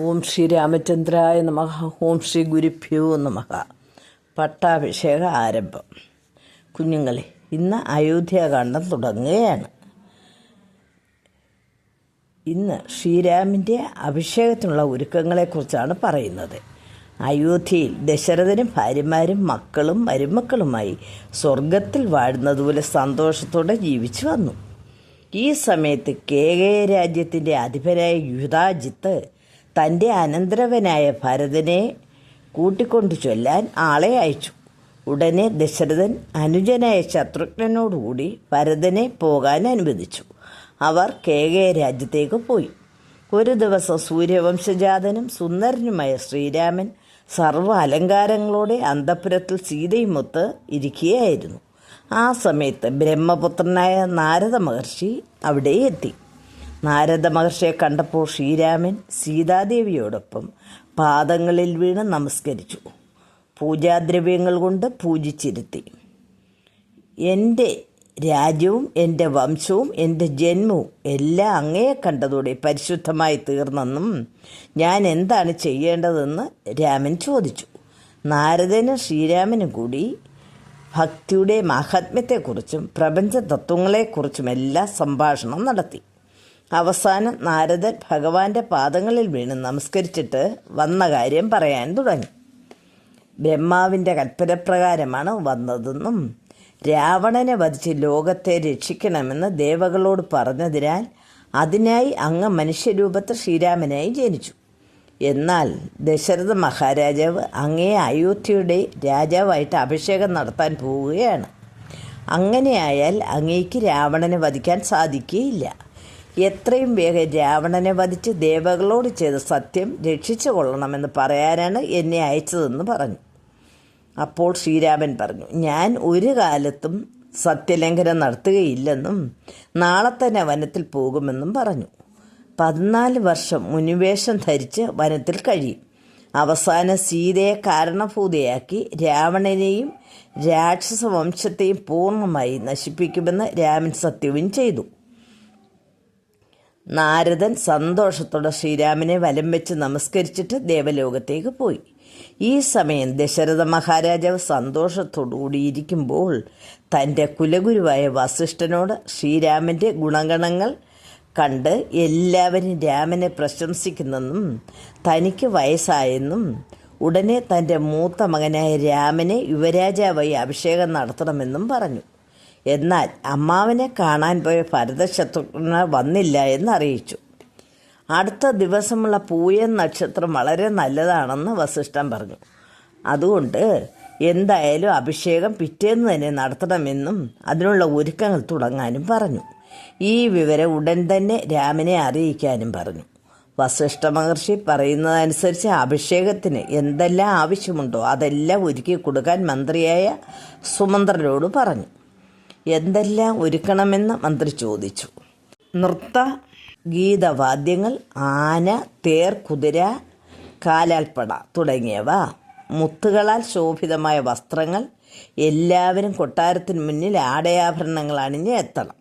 ഓം ശ്രീ രാമചന്ദ്രായ നമ ഓം ശ്രീ ഗുരുഭ്യോ നമ. പട്ടാഭിഷേക ആരംഭം. കുഞ്ഞുങ്ങളെ ഇന്ന് അയോധ്യാകാന്ഡം തുടങ്ങുകയാണ്. ഇന്ന് ശ്രീരാമിന്റെ അഭിഷേകത്തിനുള്ള ഒരുക്കങ്ങളെക്കുറിച്ചാണ് പറയുന്നത്. അയോധ്യയിൽ ദശരഥനും ഭാര്യമാരും മക്കളും മരുമക്കളുമായി സ്വർഗത്തിൽ വാഴുന്നതുപോലെ സന്തോഷത്തോടെ ജീവിച്ചു വന്നു. ഈ സമയത്ത് കേകയ രാജ്യത്തിന്റെ അധിപരായ യുധാജിത്ത് തന്റെ അനന്തരവനായ ഭരതനെ കൂട്ടിക്കൊണ്ടു ചൊല്ലാൻ ആളെ അയച്ചു. ഉടനെ ദശരഥൻ അനുജനായ ശത്രുഘ്നോടുകൂടി ഭരതനെ പോകാൻ അനുവദിച്ചു. അവർ കേകയ രാജ്യത്തേക്ക് പോയി. ഒരു ദിവസം സൂര്യവംശജാതനും സുന്ദരനുമായ ശ്രീരാമൻ സർവ അലങ്കാരങ്ങളോടെ അന്തപുരത്തിൽ സീതയുമൊത്ത് ഇരിക്കുകയായിരുന്നു. ആ സമയത്ത് ബ്രഹ്മപുത്രനായ നാരദ മഹർഷി അവിടെ എത്തി. നാരദ മഹർഷിയെ കണ്ടപ്പോൾ ശ്രീരാമൻ സീതാദേവിയോടൊപ്പം പാദങ്ങളിൽ വീണ് നമസ്കരിച്ചു. പൂജാദ്രവ്യങ്ങൾ കൊണ്ട് പൂജിച്ചിരുത്തി. എന്റെ രാജ്യവും എന്റെ വംശവും എന്റെ ജന്മവും എല്ലാം അങ്ങയെ കണ്ടതോടെ പരിശുദ്ധമായി തീർന്നെന്നും ഞാൻ എന്താണ് ചെയ്യേണ്ടതെന്ന് രാമൻ ചോദിച്ചു. നാരദനും ശ്രീരാമനും കൂടി ഭക്തിയുടെ മാഹാത്മ്യത്തെക്കുറിച്ചും പ്രപഞ്ച തത്വങ്ങളെക്കുറിച്ചുമെല്ലാം സംഭാഷണം നടത്തി. അവസാനം നാരദൻ ഭഗവാന്റെ പാദങ്ങളിൽ വീണ് നമസ്കരിച്ചിട്ട് വന്ന കാര്യം പറയാൻ തുടങ്ങി. ബ്രഹ്മാവിന്റെ കൽപ്പനപ്രകാരമാണ് വന്നതെന്നും രാവണനെ വധിച്ച് ലോകത്തെ രക്ഷിക്കണമെന്ന് ദേവകളോട് പറഞ്ഞതിനാൽ അതിനായി അങ്ങ് മനുഷ്യരൂപത്തിൽ ശ്രീരാമനായി ജനിച്ചു. എന്നാൽ ദശരഥ മഹാരാജാവ് അങ്ങേ അയോധ്യയുടെ രാജാവായിട്ട് അഭിഷേകം നടത്താൻ പോവുകയാണ്. അങ്ങനെയായാൽ അങ്ങേക്ക് രാവണനെ വധിക്കാൻ സാധിക്കുകയില്ല. എത്രയും വേഗം രാവണനെ വധിച്ച് ദേവകളോട് ചെയ്ത സത്യം രക്ഷിച്ചു കൊള്ളണമെന്ന് പറയാനാണ് എന്നെ അയച്ചതെന്ന് പറഞ്ഞു. അപ്പോൾ ശ്രീരാമൻ പറഞ്ഞു ഞാൻ ഒരു കാലത്തും സത്യലംഘനം നടത്തുകയില്ലെന്നും നാളെ തന്നെ വനത്തിൽ പോകുമെന്നും പറഞ്ഞു. പതിനാല് വർഷം മുനിവേഷം ധരിച്ച് വനത്തിൽ കഴിയും. അവസാന സീതയെ കാരണഭൂതയാക്കി രാവണനെയും രാക്ഷസ വംശത്തെയും പൂർണമായി നശിപ്പിക്കുമെന്ന് രാമൻ സത്യവും ചെയ്തു. നാരദൻ സന്തോഷത്തോടെ ശ്രീരാമനെ വലം വെച്ച് നമസ്കരിച്ചിട്ട് ദേവലോകത്തേക്ക് പോയി. ഈ സമയം ദശരഥ മഹാരാജാവ് സന്തോഷത്തോടുകൂടി ഇരിക്കുമ്പോൾ തന്റെ കുലഗുരുവായ വസിഷ്ഠനോട് ശ്രീരാമന്റെ ഗുണഗണങ്ങൾ കണ്ട് എല്ലാവരും രാമനെ പ്രശംസിക്കുന്നെന്നും തനിക്ക് വയസ്സായെന്നും ഉടനെ തന്റെ മൂത്ത മകനായ രാമനെ യുവരാജാവായി അഭിഷേകം നടത്തണമെന്നും പറഞ്ഞു. എന്നാൽ അമ്മാവനെ കാണാൻ പോയ ഭരതശത്രുഘ്ന വന്നില്ല എന്ന് അറിയിച്ചു അടുത്ത ദിവസമുള്ള പൂയൻ നക്ഷത്രം വളരെ നല്ലതാണെന്ന് വസിഷ്ഠൻ പറഞ്ഞു. അതുകൊണ്ട് എന്തായാലും അഭിഷേകം പിറ്റേന്ന് തന്നെ നടത്തണമെന്നും അതിനുള്ള ഒരുക്കങ്ങൾ തുടങ്ങാനും പറഞ്ഞു. ഈ വിവരം ഉടൻ തന്നെ രാമനെ അറിയിക്കാനും പറഞ്ഞു. വസിഷ്ഠ മഹർഷി പറയുന്നതനുസരിച്ച് അഭിഷേകത്തിന് എന്തെല്ലാം ആവശ്യമുണ്ടോ അതെല്ലാം ഒരുക്കി കൊടുക്കാൻ മന്ത്രിയായ സുമന്ത്രനോട് പറഞ്ഞു. എന്തെല്ലാം ഒരുക്കണമെന്ന് മന്ത്രി ചോദിച്ചു. നൃത്ത ഗീതവാദ്യങ്ങൾ ആന തേർ കുതിര കാലാൽപ്പട തുടങ്ങിയവ. മുത്തുകളാൽ ശോഭിതമായ വസ്ത്രങ്ങൾ എല്ലാവരും കൊട്ടാരത്തിന് മുന്നിൽ ആടയാഭരണങ്ങൾ അണിഞ്ഞ് എത്തണം.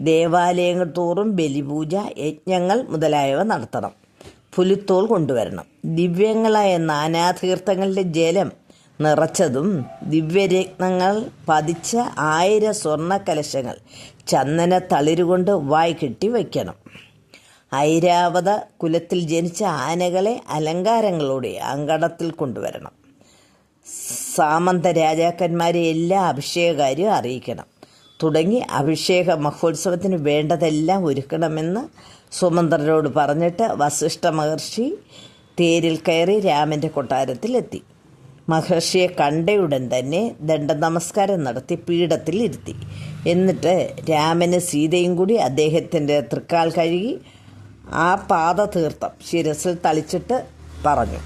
ദേവാലയങ്ങൾ തോറും ബലിപൂജ യജ്ഞങ്ങൾ മുതലായവ നടത്തണം. പുലിത്തോൾ കൊണ്ടുവരണം. ദിവ്യങ്ങളായ നാനാതീർത്ഥങ്ങളുടെ ജലം നിറച്ചതും ദിവ്യരത്നങ്ങൾ പതിച്ച ആയിരം സ്വർണ കലശങ്ങൾ ചന്ദന തളിരുകൊണ്ട് വായി കെട്ടി വയ്ക്കണം. ഐരാവത കുലത്തിൽ ജനിച്ച ആനകളെ അലങ്കാരങ്ങളോടെ അങ്കണത്തിൽ കൊണ്ടുവരണം. സാമന്ത രാജാക്കന്മാരെ എല്ലാ അഭിഷേകകാര്യം അറിയിക്കണം. തുടങ്ങി അഭിഷേക മഹോത്സവത്തിന് വേണ്ടതെല്ലാം ഒരുക്കണമെന്ന് സുമന്ത്രനോട് പറഞ്ഞിട്ട് വസിഷ്ഠ മഹർഷി തേരിൽ കയറി രാമന്റെ കൊട്ടാരത്തിലെത്തി. മഹർഷിയെ കണ്ടയുടൻ തന്നെ ദണ്ഡ നമസ്കാരം നടത്തി പീഠത്തിൽ ഇരുത്തി. എന്നിട്ട് രാമന് സീതയും കൂടി അദ്ദേഹത്തിന്റെ തൃക്കാൽ കഴുകി ആ പാത തീർത്ഥം ശിരസിൽ തളിച്ചിട്ട് പറഞ്ഞു.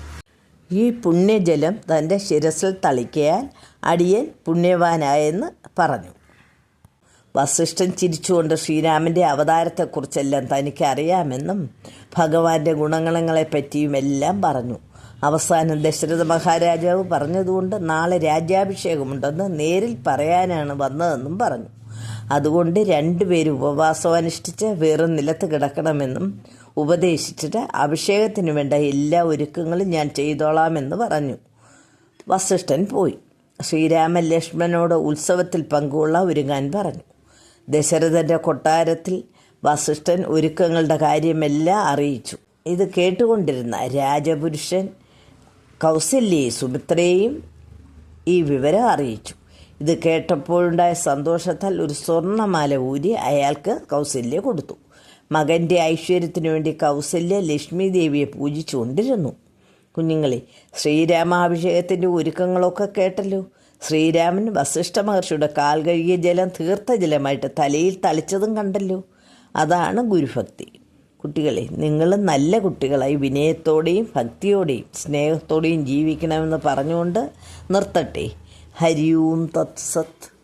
ഈ പുണ്യജലം തന്റെ ശിരസിൽ തളിക്കയാൽ അടിയൻ പുണ്യവാനായെന്ന് പറഞ്ഞു. വസിഷ്ഠൻ ചിരിച്ചുകൊണ്ട് ശ്രീരാമന്റെ അവതാരത്തെക്കുറിച്ചെല്ലാം തനിക്കറിയാമെന്നും ഭഗവാന്റെ ഗുണഗണങ്ങളെപ്പറ്റിയും എല്ലാം പറഞ്ഞു. അവസാനം ദശരഥ മഹാരാജാവ് പറഞ്ഞതുകൊണ്ട് നാളെ രാജ്യാഭിഷേകമുണ്ടെന്ന് നേരിൽ പറയാനാണ് വന്നതെന്നും പറഞ്ഞു. അതുകൊണ്ട് രണ്ടുപേരും ഉപവാസം അനുഷ്ഠിച്ച് വേറെ നിലത്ത് കിടക്കണമെന്നും ഉപദേശിച്ചിട്ട് അഭിഷേകത്തിന് വേണ്ട എല്ലാ ഒരുക്കങ്ങളും ഞാൻ ചെയ്തോളാമെന്ന് പറഞ്ഞു. വസിഷ്ഠൻ പോയി. ശ്രീരാമൻ ലക്ഷ്മണനോട് ഉത്സവത്തിൽ പങ്കുള്ള ഒരുങ്ങാൻ പറഞ്ഞു. ദശരഥന്റെ കൊട്ടാരത്തിൽ വസിഷ്ഠൻ ഒരുക്കങ്ങളുടെ കാര്യമെല്ലാം അറിയിച്ചു. ഇത് കേട്ടുകൊണ്ടിരുന്ന രാജപുരുഷൻ കൗസല്യയെ സുമിത്രയെയും ഈ വിവരം അറിയിച്ചു. ഇത് കേട്ടപ്പോഴുണ്ടായ സന്തോഷത്താൽ ഒരു സ്വർണമാല ഊരി അയാൾക്ക് കൗസല്യ കൊടുത്തു. മകന്റെ ഐശ്വര്യത്തിനു വേണ്ടി കൗസല്യ ലക്ഷ്മി ദേവിയെ പൂജിച്ചുകൊണ്ടിരുന്നു. കുഞ്ഞുങ്ങളെ ശ്രീരാമാഭിഷേകത്തിന്റെ ഒരുക്കങ്ങളൊക്കെ കേട്ടല്ലോ. ശ്രീരാമൻ വസിഷ്ഠ മഹർഷിയുടെ കാൽ കഴുകിയ ജലം തീർത്ഥ ജലമായിട്ട് തലയിൽ തളിച്ചതും കണ്ടല്ലോ. അതാണ് ഗുരുഭക്തി. കുട്ടികളെ നിങ്ങൾ നല്ല കുട്ടികളായി വിനയത്തോടെയും ഭക്തിയോടെയും സ്നേഹത്തോടെയും ജീവിക്കണമെന്ന് പറഞ്ഞുകൊണ്ട് നിർത്തട്ടെ. ഹരിയൂം തത്സത്ത്